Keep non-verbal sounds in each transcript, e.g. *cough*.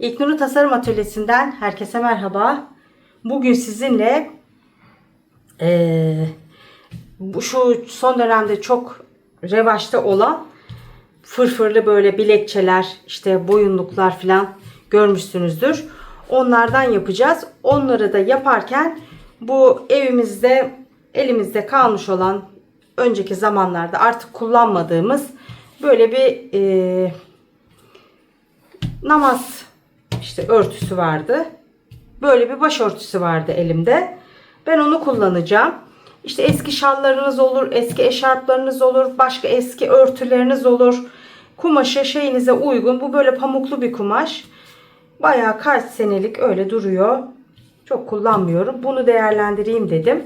İlknur'u Tasarım Atölyesi'nden herkese merhaba. Bugün sizinle bu şu son dönemde çok revaçta olan fırfırlı böyle bilekçeler, işte boyunluklar falan görmüşsünüzdür. Onlardan yapacağız. Onları da yaparken bu evimizde elimizde kalmış olan önceki zamanlarda artık kullanmadığımız böyle bir eee namaz işte örtüsü vardı. Böyle bir başörtüsü vardı elimde. Ben onu kullanacağım. İşte eski şallarınız olur, eski eşarplarınız olur, başka eski örtüleriniz olur. Kumaşı şeyinize uygun. Bu böyle pamuklu bir kumaş. Bayağı kaç senelik öyle duruyor. Çok kullanmıyorum. Bunu değerlendireyim dedim.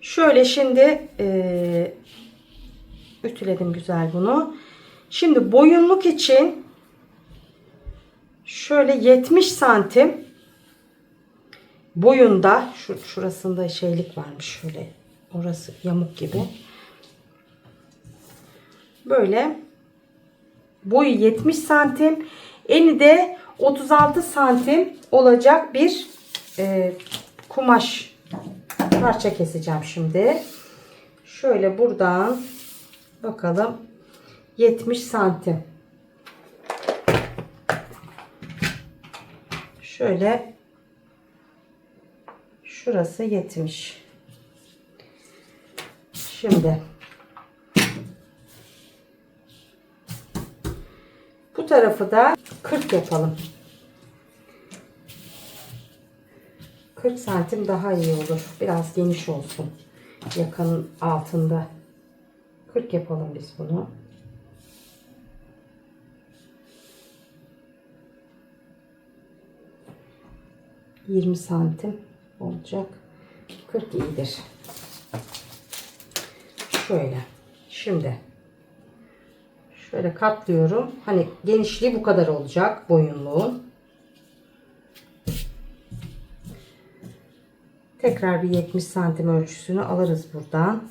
Şöyle şimdi eee, ütüledim güzel bunu. Şimdi boyunluk için şöyle 70 santim boyunda şu şurasında şeylik varmış şöyle orası yamuk gibi. Böyle boyu 70 santim eni de 36 santim olacak bir e, kumaş. Parça keseceğim şimdi. Şöyle buradan bakalım 70 santim Şöyle şurası 70. Şimdi bu tarafı da 40 yapalım. 40 santim daha iyi olur. Biraz geniş olsun. Yakanın altında. 40 yapalım biz bunu. 20 santim olacak. 40 iyidir. Şöyle. Şimdi şöyle katlıyorum. Hani genişliği bu kadar olacak boyunluğun. Tekrar bir 70 santim ölçüsünü alırız buradan.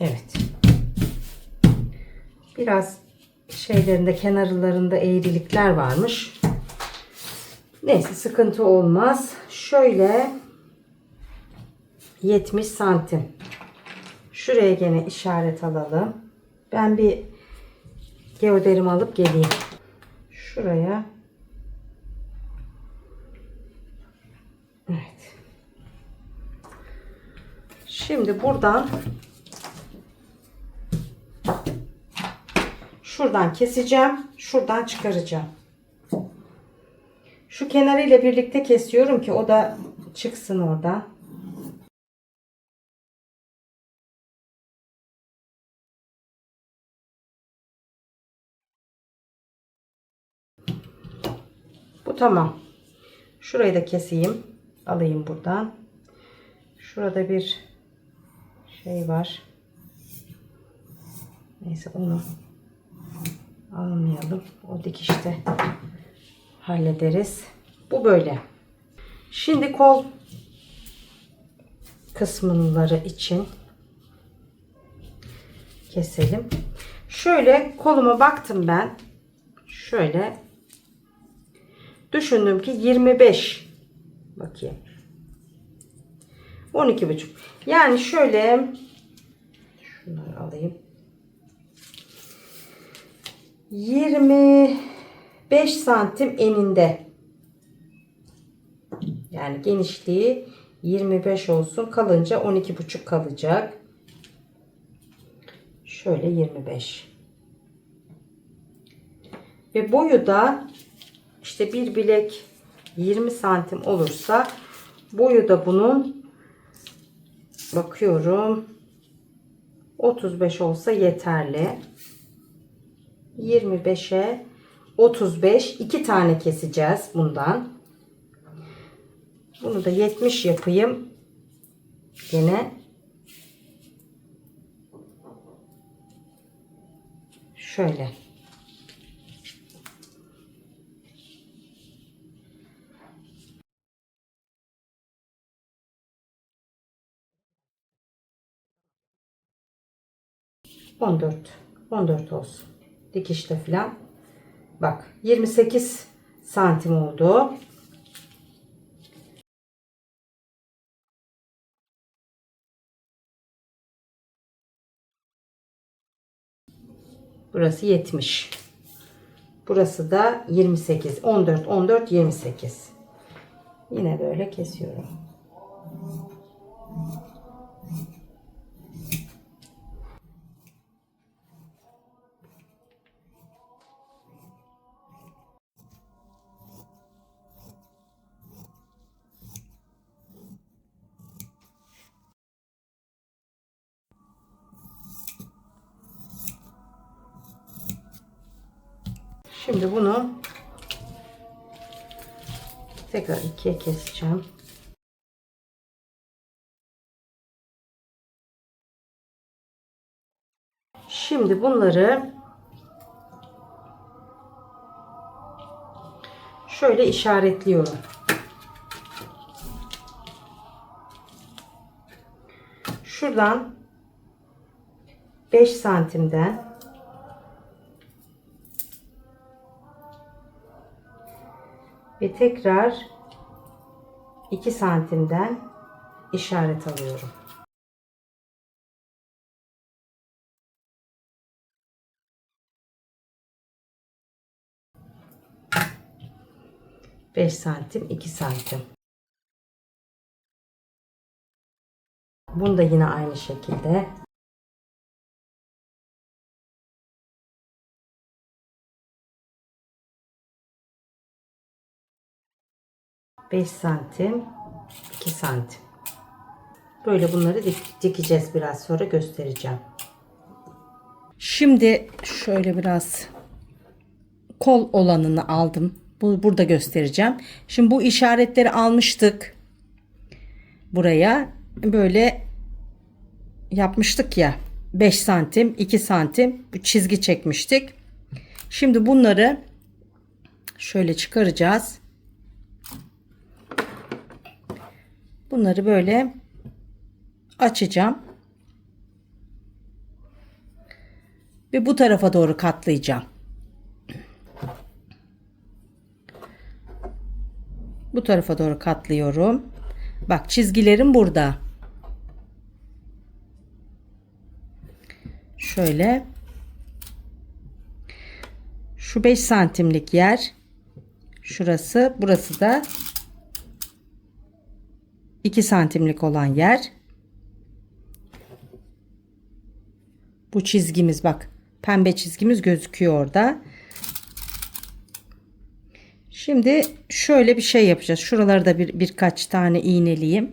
Evet. Biraz şeylerinde kenarlarında eğrilikler varmış. Neyse sıkıntı olmaz. Şöyle 70 santim. Şuraya gene işaret alalım. Ben bir geoderimi alıp geleyim. Şuraya. Evet. Şimdi buradan Şuradan keseceğim. Şuradan çıkaracağım. Şu kenarıyla birlikte kesiyorum ki o da çıksın oradan. Bu tamam. Şurayı da keseyim. Alayım buradan. Şurada bir şey var. Neyse onu almayalım. O dikişte hallederiz. Bu böyle. Şimdi kol kısımları için keselim. Şöyle koluma baktım ben. Şöyle düşündüm ki 25 bakayım. 12 buçuk. Yani şöyle şunları alayım. 25 santim eninde. Yani genişliği 25 olsun. Kalınca 12,5 kalacak. Şöyle 25. Ve boyu da işte bir bilek 20 santim olursa boyu da bunun bakıyorum. 35 olsa yeterli. 25'e 35 iki tane keseceğiz bundan. Bunu da 70 yapayım. Yine şöyle. On dört. On dört olsun. Dikişte falan. Bak 28 santim oldu. Burası 70. Burası da 28. 14, 14, 28. Yine böyle kesiyorum. Şimdi bunu tekrar ikiye keseceğim. Şimdi bunları şöyle işaretliyorum. Şuradan 5 santimden ve tekrar 2 santimden işaret alıyorum. Beş santim, iki santim. Bunu da yine aynı şekilde beş santim, iki santim. Böyle bunları dik- dikeceğiz biraz sonra göstereceğim. Şimdi şöyle biraz kol olanını aldım. Bu burada göstereceğim. Şimdi bu işaretleri almıştık. Buraya böyle yapmıştık ya. 5 santim, 2 santim çizgi çekmiştik. Şimdi bunları şöyle çıkaracağız. Bunları böyle açacağım. Ve bu tarafa doğru katlayacağım. Bu tarafa doğru katlıyorum. Bak çizgilerim burada. Şöyle. Şu 5 santimlik yer. Şurası. Burası da 2 santimlik olan yer. Bu çizgimiz bak. Pembe çizgimiz gözüküyor orada. Şimdi şöyle bir şey yapacağız. Şuraları da bir, birkaç tane iğneleyeyim.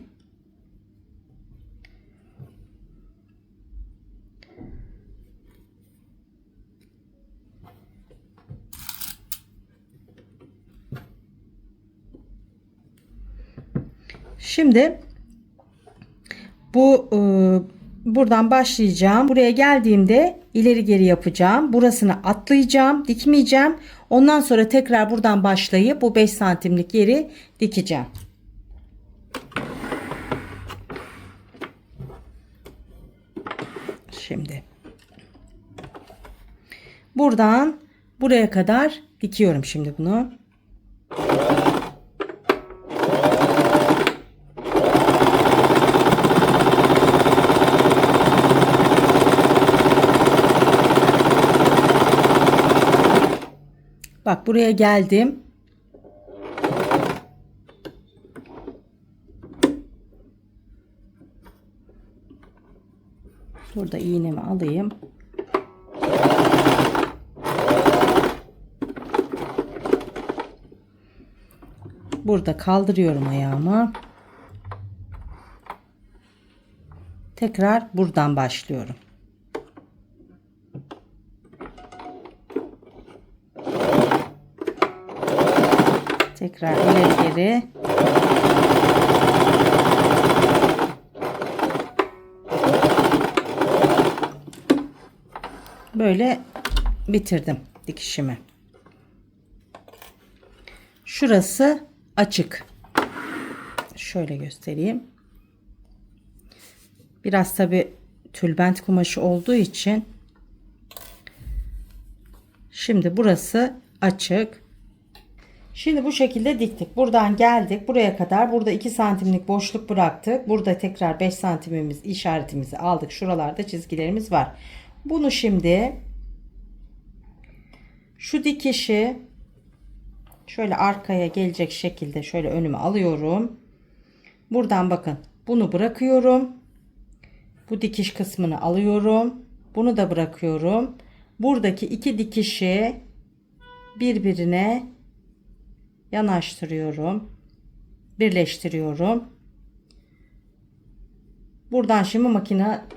Şimdi bu e, buradan başlayacağım. Buraya geldiğimde ileri geri yapacağım. Burasını atlayacağım, dikmeyeceğim. Ondan sonra tekrar buradan başlayıp bu 5 santimlik yeri dikeceğim. Şimdi buradan buraya kadar dikiyorum şimdi bunu. Bak buraya geldim. Burada iğnemi alayım. Burada kaldırıyorum ayağımı. Tekrar buradan başlıyorum. Tekrar ileri geri. Böyle bitirdim dikişimi. Şurası açık. Şöyle göstereyim. Biraz tabi tülbent kumaşı olduğu için şimdi burası açık. Şimdi bu şekilde diktik. Buradan geldik buraya kadar. Burada 2 santimlik boşluk bıraktık. Burada tekrar 5 santimimiz işaretimizi aldık. Şuralarda çizgilerimiz var. Bunu şimdi şu dikişi şöyle arkaya gelecek şekilde şöyle önüme alıyorum. Buradan bakın bunu bırakıyorum. Bu dikiş kısmını alıyorum. Bunu da bırakıyorum. Buradaki iki dikişi birbirine yanaştırıyorum. Birleştiriyorum. Buradan şimdi makinesini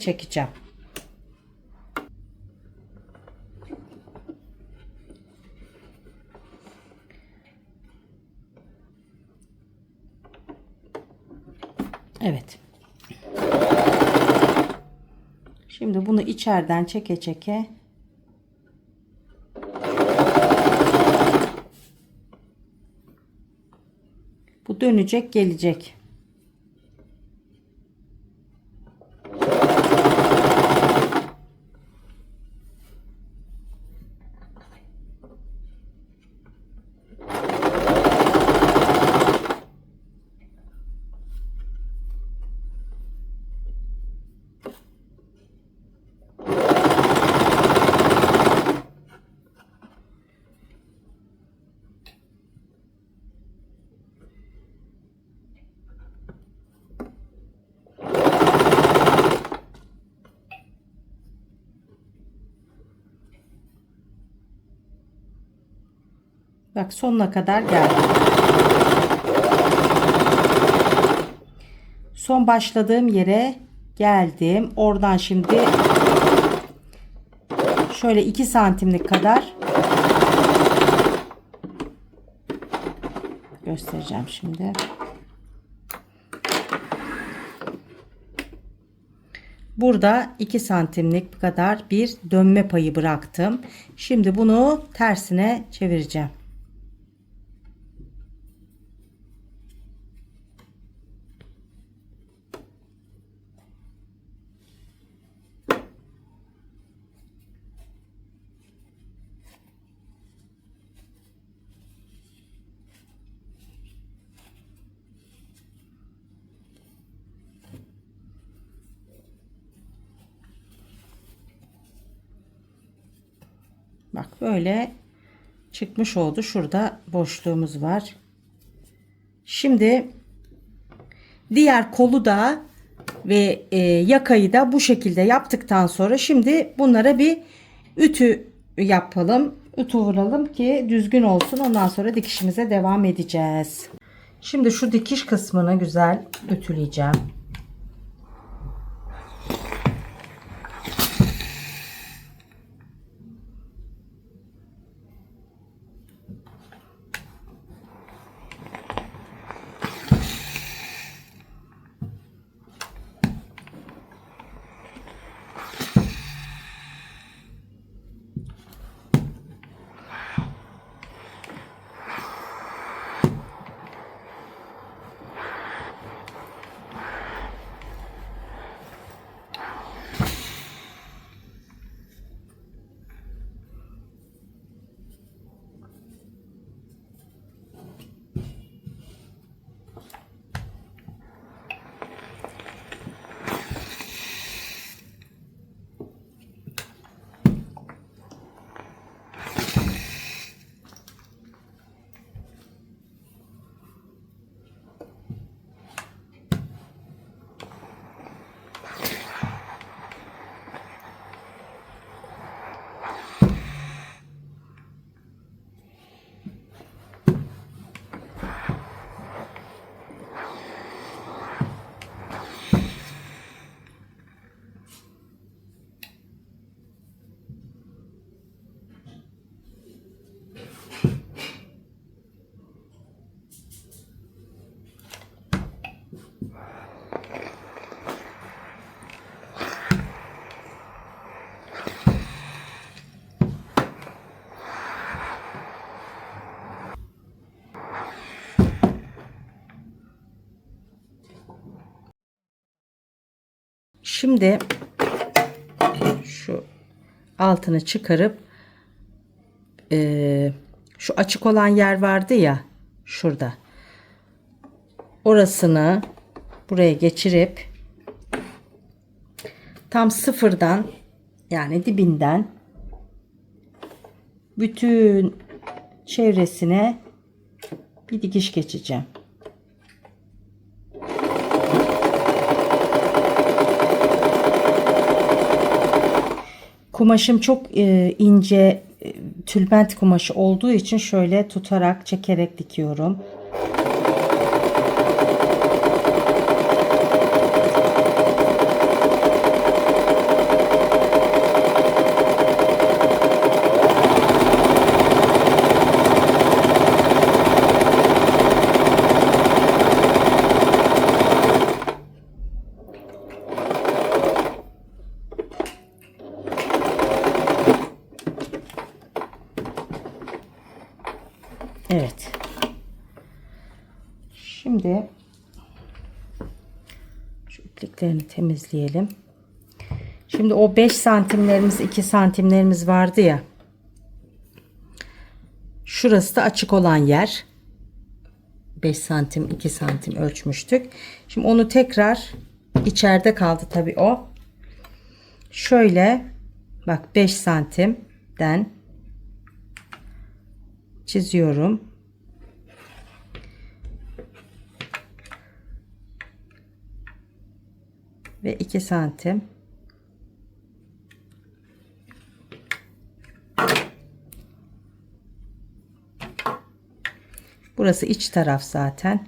çekeceğim. Evet. Şimdi bunu içeriden çeke çeke bu dönecek gelecek. Bak sonuna kadar geldim. Son başladığım yere geldim. Oradan şimdi şöyle 2 santimlik kadar göstereceğim şimdi. Burada 2 santimlik kadar bir dönme payı bıraktım. Şimdi bunu tersine çevireceğim. Bak böyle çıkmış oldu. Şurada boşluğumuz var. Şimdi diğer kolu da ve e, yakayı da bu şekilde yaptıktan sonra şimdi bunlara bir ütü yapalım. Ütü vuralım ki düzgün olsun. Ondan sonra dikişimize devam edeceğiz. Şimdi şu dikiş kısmını güzel ütüleyeceğim. Şimdi şu altını çıkarıp eee, şu açık olan yer vardı ya şurada. Orasını buraya geçirip tam sıfırdan yani dibinden bütün çevresine bir dikiş geçeceğim. Kumaşım çok e, ince e, tülbent kumaşı olduğu için şöyle tutarak çekerek dikiyorum. Evet. Şimdi şu ipliklerini temizleyelim. Şimdi o 5 santimlerimiz 2 santimlerimiz vardı ya. Şurası da açık olan yer. 5 santim 2 santim ölçmüştük. Şimdi onu tekrar içeride kaldı tabii o. Şöyle bak 5 santimden çiziyorum. Ve 2 santim. Burası iç taraf zaten.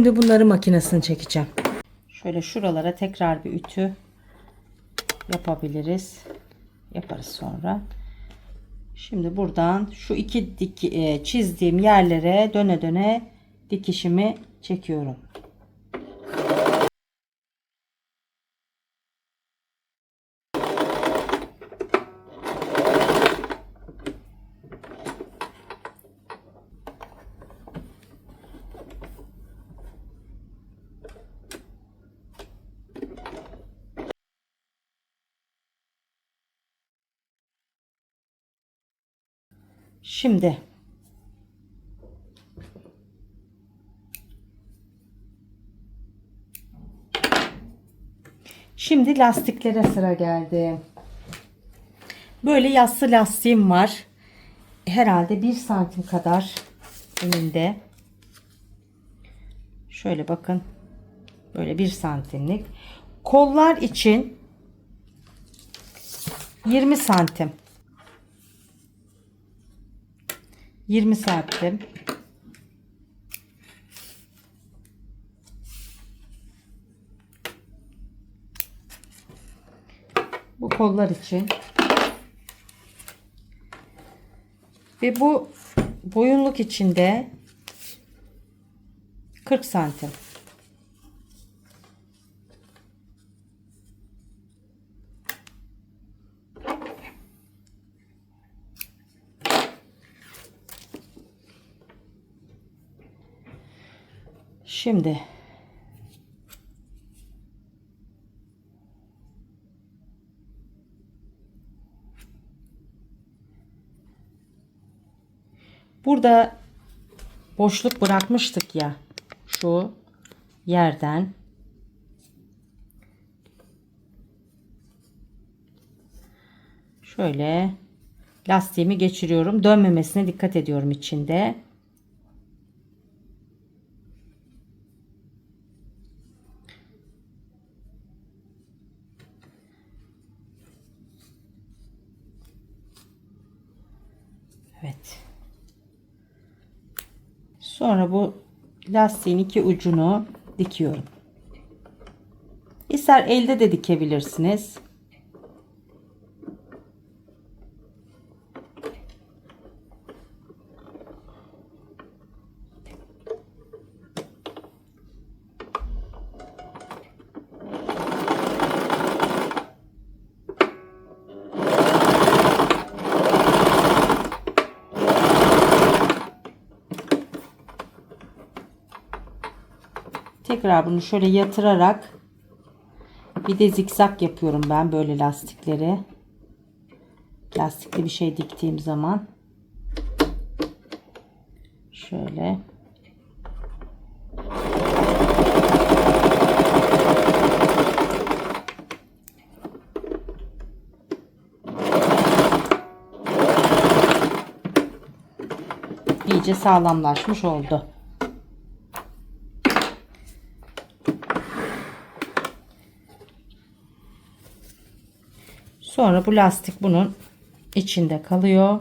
Şimdi bunları makinesini çekeceğim. Şöyle şuralara tekrar bir ütü yapabiliriz. Yaparız sonra. Şimdi buradan şu iki dik, e, çizdiğim yerlere döne döne dikişimi çekiyorum. Şimdi Şimdi lastiklere sıra geldi. Böyle yassı lastiğim var. Herhalde bir santim kadar önünde. Şöyle bakın. Böyle bir santimlik. Kollar için 20 santim. 20 santim. Bu kollar için. Ve bu boyunluk içinde 40 santim. Şimdi Burada boşluk bırakmıştık ya şu yerden şöyle lastiğimi geçiriyorum. Dönmemesine dikkat ediyorum içinde. Evet. Sonra bu lastiğin iki ucunu dikiyorum. İster elde de dikebilirsiniz. Tekrar bunu şöyle yatırarak bir de zikzak yapıyorum ben böyle lastikleri. Lastikli bir şey diktiğim zaman. Şöyle. iyice sağlamlaşmış oldu. Sonra bu lastik bunun içinde kalıyor.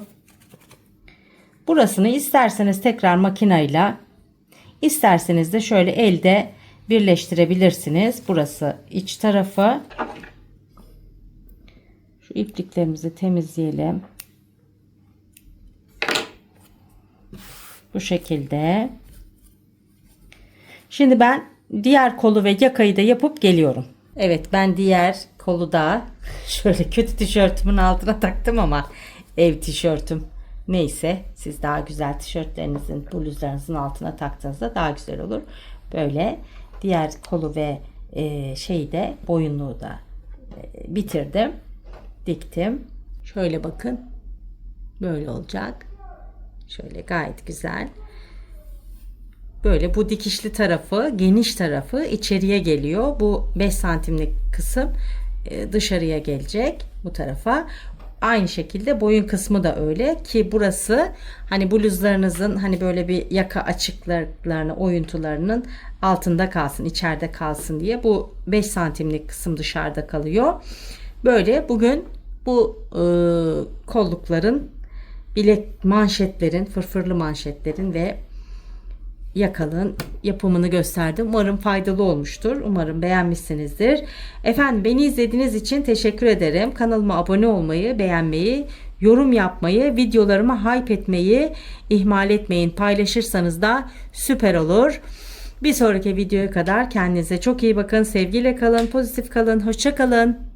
Burasını isterseniz tekrar makineyle isterseniz de şöyle elde birleştirebilirsiniz. Burası iç tarafı. Şu ipliklerimizi temizleyelim. Bu şekilde. Şimdi ben diğer kolu ve yakayı da yapıp geliyorum. Evet ben diğer kolu da *laughs* şöyle kötü tişörtümün altına taktım ama ev tişörtüm. Neyse siz daha güzel tişörtlerinizin bluzlarınızın altına taktığınızda daha güzel olur. Böyle diğer kolu ve e, şeyi de boyunluğu da e, bitirdim. Diktim. Şöyle bakın. Böyle olacak. Şöyle gayet güzel. Böyle bu dikişli tarafı, geniş tarafı içeriye geliyor. Bu 5 santimlik kısım e, dışarıya gelecek bu tarafa. Aynı şekilde boyun kısmı da öyle ki burası hani bluzlarınızın hani böyle bir yaka açıklarını, oyuntularının altında kalsın, içeride kalsın diye bu 5 santimlik kısım dışarıda kalıyor. Böyle bugün bu e, kollukların bilek manşetlerin, fırfırlı manşetlerin ve yakalın yapımını gösterdim. Umarım faydalı olmuştur. Umarım beğenmişsinizdir. Efendim beni izlediğiniz için teşekkür ederim. Kanalıma abone olmayı, beğenmeyi, yorum yapmayı, videolarımı hype etmeyi ihmal etmeyin. Paylaşırsanız da süper olur. Bir sonraki videoya kadar kendinize çok iyi bakın. Sevgiyle kalın, pozitif kalın, hoşça kalın.